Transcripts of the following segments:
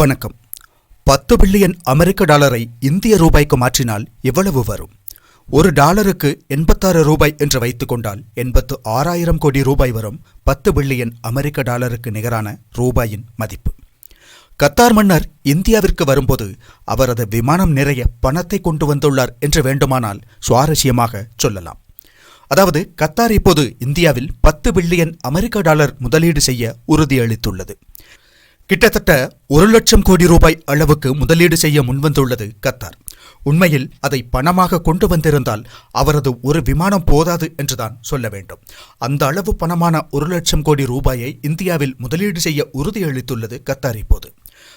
வணக்கம். பத்து பில்லியன் அமெரிக்க டாலரை இந்திய ரூபாய்க்கு மாற்றினால் எவ்வளவு வரும்? ஒரு டாலருக்கு எண்பத்தாறு ரூபாய் என்று வைத்துக்கொண்டால் எண்பத்து ஆறாயிரம் கோடி ரூபாய் வரும் பத்து பில்லியன் அமெரிக்க டாலருக்கு நிகரான ரூபாயின் மதிப்பு. கத்தார் மன்னர் இந்தியாவிற்கு வரும்போது அவரது விமானம் நிறைய பணத்தை கொண்டு வந்துள்ளார் என்று வேண்டுமானால் சுவாரஸ்யமாக சொல்லலாம். அதாவது கத்தார் இப்போது இந்தியாவில் பத்து பில்லியன் அமெரிக்க டாலர் முதலீடு செய்ய உறுதியளித்துள்ளது. கிட்டத்தட்ட ஒரு லட்சம் கோடி ரூபாய் அளவுக்கு முதலீடு செய்ய முன்வந்துள்ளது கத்தார். உண்மையில் அதை பணமாக கொண்டு வந்திருந்தால் அவரது ஒரு விமானம் போதாது என்றுதான் சொல்ல வேண்டும். அந்த அளவு பணமான ஒரு லட்சம் கோடி ரூபாயை இந்தியாவில் முதலீடு செய்ய உறுதியளித்துள்ளது கத்தார் இப்போது.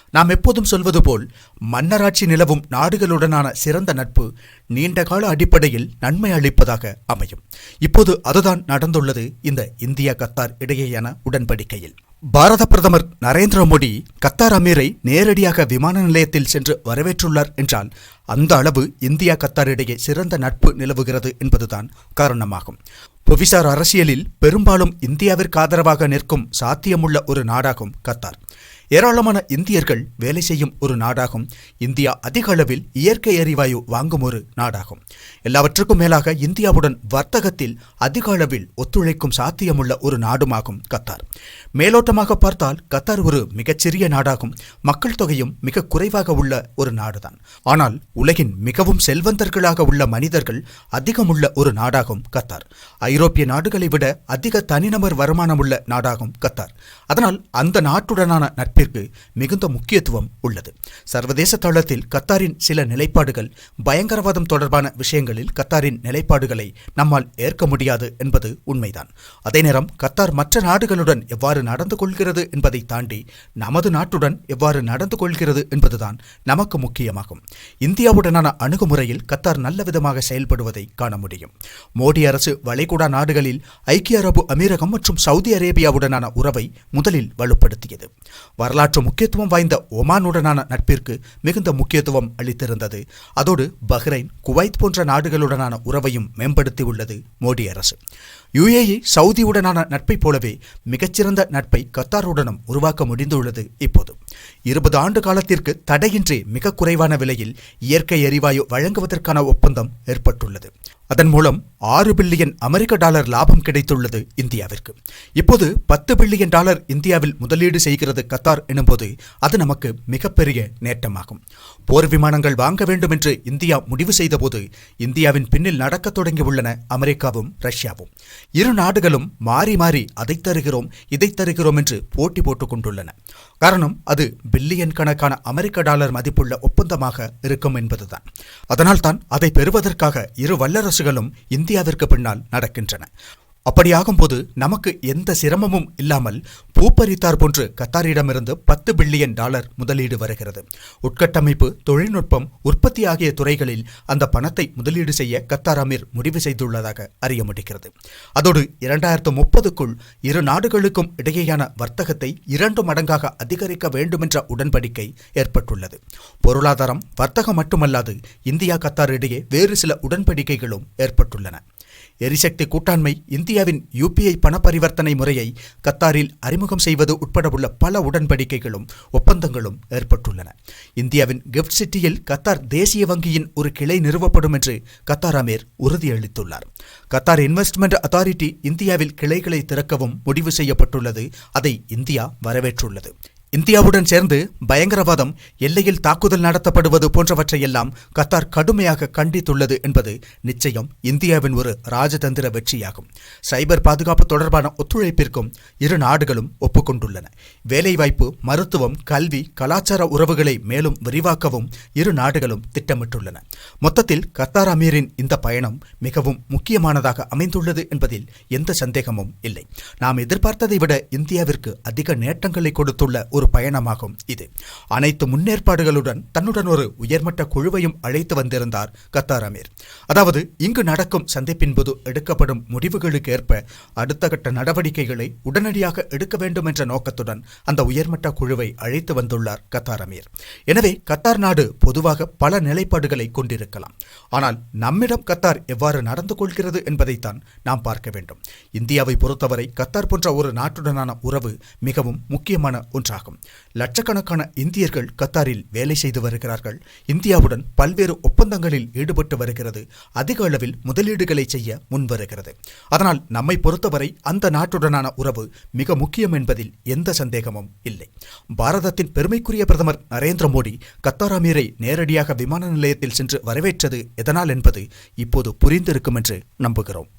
நாம் எப்போதும் சொல்வது போல் மன்னராட்சி நிலவும் நாடுகளுடனான சிறந்த நட்பு நீண்டகால அடிப்படையில் நன்மை அளிப்பதாக அமையும். இப்போது அதுதான் நடந்துள்ளது இந்த இந்தியா கத்தார் இடையேயான உடன்படிக்கையில். பாரத பிரதமர் நரேந்திர மோடி கத்தார் அமீரை நேரடியாக விமான நிலையத்தில் சென்று வரவேற்றுள்ளார் என்றால் அந்த அளவு இந்தியா கத்தார் இடையே சிறந்த நட்பு நிலவுகிறது என்பதுதான் காரணமாகும். புவிசார் அரசியலில் பெரும்பாலும் இந்தியாவிற்கு ஆதரவாக நிற்கும் சாத்தியமுள்ள ஒரு நாடாகும் கத்தார். ஏராளமான இந்தியர்கள் வேலை செய்யும் ஒரு நாடாகும். இந்தியா அதிக அளவில் இயற்கை எரிவாயு வாங்கும் ஒரு நாடாகும். எல்லாவற்றுக்கும் மேலாக இந்தியாவுடன் வர்த்தகத்தில் அதிக அளவில் ஒத்துழைக்கும் சாத்தியமுள்ள ஒரு நாடுமாகும் கத்தார். மேலோட்டமாக பார்த்தால் கத்தார் ஒரு மிகச்சிறிய நாடாகும். மக்கள் தொகையும் மிக குறைவாக உள்ள ஒரு நாடுதான். ஆனால் உலகின் மிகவும் செல்வந்தர்களாக உள்ள மனிதர்கள் அதிகமுள்ள ஒரு நாடாகும் கத்தார். ஐரோப்பிய நாடுகளை விட அதிக தனிநபர் வருமானம் உள்ள நாடாகும் கத்தார். அதனால் அந்த நாட்டுடனான நட்பு நட்பிற்கு மிகுந்த முக்கியத்துவம் உள்ளது. சர்வதேச தளத்தில் கத்தாரின் சில நிலைப்பாடுகள் பயங்கரவாதம் தொடர்பான விஷயங்களில் கத்தாரின் நிலைப்பாடுகளை நம்மால் ஏற்க முடியாது என்பது உண்மைதான். அதே நேரம் கத்தார் மற்ற நாடுகளுடன் எவ்வாறு நடந்து கொள்கிறது என்பதை தாண்டி நமது நாட்டுடன் எவ்வாறு நடந்து கொள்கிறது என்பதுதான் நமக்கு முக்கியமாகும். இந்தியாவுடனான அணுகுமுறையில் கத்தார் நல்ல விதமாக செயல்படுவதை காண முடியும். மோடி அரசு வளைகுடா நாடுகளில் ஐக்கிய அரபு அமீரகம் மற்றும் சவுதி அரேபியாவுடனான உறவை முதலில் வலுப்படுத்தியது. வரலாற்று முக்கியத்துவம் வாய்ந்த ஒமானுடனான நட்பிற்கு மிகுந்த முக்கியத்துவம் அளித்திருந்தது. அதோடு பஹ்ரைன் குவைத் போன்ற நாடுகளுடனான உறவையும் மேம்படுத்தியுள்ளது மோடி அரசு. யுஏஇ சவுதியுடனான நட்பைப் போலவே மிகச்சிறந்த நட்பை கத்தாருடனும் உருவாக்க முடிந்துள்ளது இப்போது. இருபது ஆண்டு காலத்திற்கு தடையின்றி மிக குறைவான விலையில் இயற்கை எரிவாயு வழங்குவதற்கான ஒப்பந்தம் ஏற்பட்டுள்ளது. அதன் மூலம் ஆறு பில்லியன் அமெரிக்க டாலர் லாபம் கிடைத்துள்ளது இந்தியாவிற்கு. இப்போது பத்து பில்லியன் டாலர் இந்தியாவில் முதலீடு செய்கிறது கத்தார் எனும்போது அது நமக்கு மிகப்பெரிய நேட்டமாகும். போர் விமானங்கள் வாங்க வேண்டும் என்று இந்தியா முடிவு செய்தபோது இந்தியாவின் பின்னில் நடக்கத் தொடங்கியுள்ளன அமெரிக்காவும் ரஷ்யாவும். இரு நாடுகளும் மாறி மாறி அதை தருகிறோம் இதை தருகிறோம் என்று போட்டி போட்டுக் கொண்டுள்ளன. காரணம் அது பில்லியன் கணக்கான அமெரிக்க டாலர் மதிப்புள்ள ஒப்பந்தமாக இருக்கும் என்பதுதான். அதனால்தான் அதை பெறுவதற்காக இரு வல்லரசு வல்லரசுகளும் இந்தியாவிற்கு பின்னால் நடக்கின்றன. அப்படியாகும்போது நமக்கு எந்த சிரமமும் இல்லாமல் பூப்பரித்தார் போன்று கத்தாரிடமிருந்து பத்து பில்லியன் டாலர் முதலீடு வருகிறது. உட்கட்டமைப்பு தொழில்நுட்பம் உற்பத்தி ஆகிய துறைகளில் அந்த பணத்தை முதலீடு செய்ய கத்தார் அமீர் முடிவு செய்துள்ளதாக அறிய முடிகிறது. அதோடு இரண்டாயிரத்து முப்பதுக்குள் இரு நாடுகளுக்கும் இடையேயான வர்த்தகத்தை இரண்டு மடங்காக அதிகரிக்க வேண்டுமென்ற உடன்படிக்கை ஏற்பட்டுள்ளது. பொருளாதாரம் வர்த்தகம் மட்டுமல்லாது இந்தியா கத்தார் இடையே வேறு சில உடன்படிக்கைகளும் ஏற்பட்டுள்ளன. எரிசக்தி கூட்டாண்மை இந்தியாவின் யுபிஐ பண பரிவர்த்தனை முறையை கத்தாரில் அறிமுகம் செய்வது உட்பட உள்ள பல உடன்படிக்கைகளும் ஒப்பந்தங்களும் ஏற்பட்டுள்ளன. இந்தியாவின் கிஃப்ட் சிட்டியில் கத்தார் தேசிய வங்கியின் ஒரு கிளை நிறுவப்படும் என்று கத்தார் அமீர் உறுதியளித்துள்ளார். கத்தார் இன்வெஸ்ட்மெண்ட் அத்தாரிட்டி இந்தியாவில் கிளைகளை திறக்கவும் முடிவு செய்யப்பட்டுள்ளது. அதை இந்தியா வரவேற்றுள்ளது. இந்தியாவுடன் சேர்ந்து பயங்கரவாதம் எல்லையில் தாக்குதல் நடத்தப்படுவது போன்றவற்றையெல்லாம் கத்தார் கடுமையாக கண்டித்துள்ளது என்பது நிச்சயம் இந்தியாவின் ஒரு ராஜதந்திர வெற்றியாகும். சைபர் பாதுகாப்பு தொடர்பான ஒத்துழைப்பிற்கும் இரு நாடுகளும் ஒப்புக்கொண்டுள்ளன. வேலைவாய்ப்பு மருத்துவம் கல்வி கலாச்சார உறவுகளை மேலும் விரிவாக்கவும் இரு நாடுகளும் திட்டமிட்டுள்ளன. மொத்தத்தில் கத்தார் அமீரின் இந்த பயணம் மிகவும் முக்கியமானதாக அமைந்துள்ளது என்பதில் எந்த சந்தேகமும் இல்லை. நாம் எதிர்பார்த்ததை விட இந்தியாவிற்கு அதிக நேட்டங்களை கொடுத்துள்ள ஒரு பயணமாகும் இது. அனைத்து முன்னேற்பாடுகளுடன் தன்னுடன் ஒரு உயர்மட்ட குழுவையும் அழைத்து வந்திருந்தார் கத்தார் அமீர். அதாவது இங்கு நடக்கும் சந்திப்பின் போது எடுக்கப்படும் முடிவுகளுக்கு ஏற்ப அடுத்த கட்ட நடவடிக்கைகளை உடனடியாக எடுக்க வேண்டும் என்ற நோக்கத்துடன் அந்த உயர்மட்ட குழுவை அழைத்து வந்துள்ளார் கத்தார் அமீர். எனவே கத்தார் நாடு பொதுவாக பல நிலைப்பாடுகளை கொண்டிருக்கலாம். ஆனால் நம்மிடம் கத்தார் எவ்வாறு நடந்து கொள்கிறது என்பதைத்தான் நாம் பார்க்க வேண்டும். இந்தியாவை பொறுத்தவரை கத்தார் போன்ற ஒரு நாட்டுடனான உறவு மிகவும் முக்கியமான ஒன்றாகும். ஆகும் லட்சக்கணக்கான இந்தியர்கள் கத்தாரில் வேலை செய்து வருகிறார்கள். இந்தியாவுடன் பல்வேறு ஒப்பந்தங்களில் ஈடுபட்டு வருகிறது. அதிக அளவில் முதலீடுகளை செய்ய முன்வருகிறது. அதனால் நம்மை பொறுத்தவரை அந்த நாட்டுடனான உறவு மிக முக்கியம் என்பதில் எந்த சந்தேகமும் இல்லை. பாரதத்தின் பெருமைக்குரிய பிரதமர் நரேந்திர மோடி கத்தார் அமீரை நேரடியாக விமான நிலையத்தில் சென்று வரவேற்றது எதனால் என்பது இப்போது புரிந்திருக்கும் என்று நம்புகிறோம்.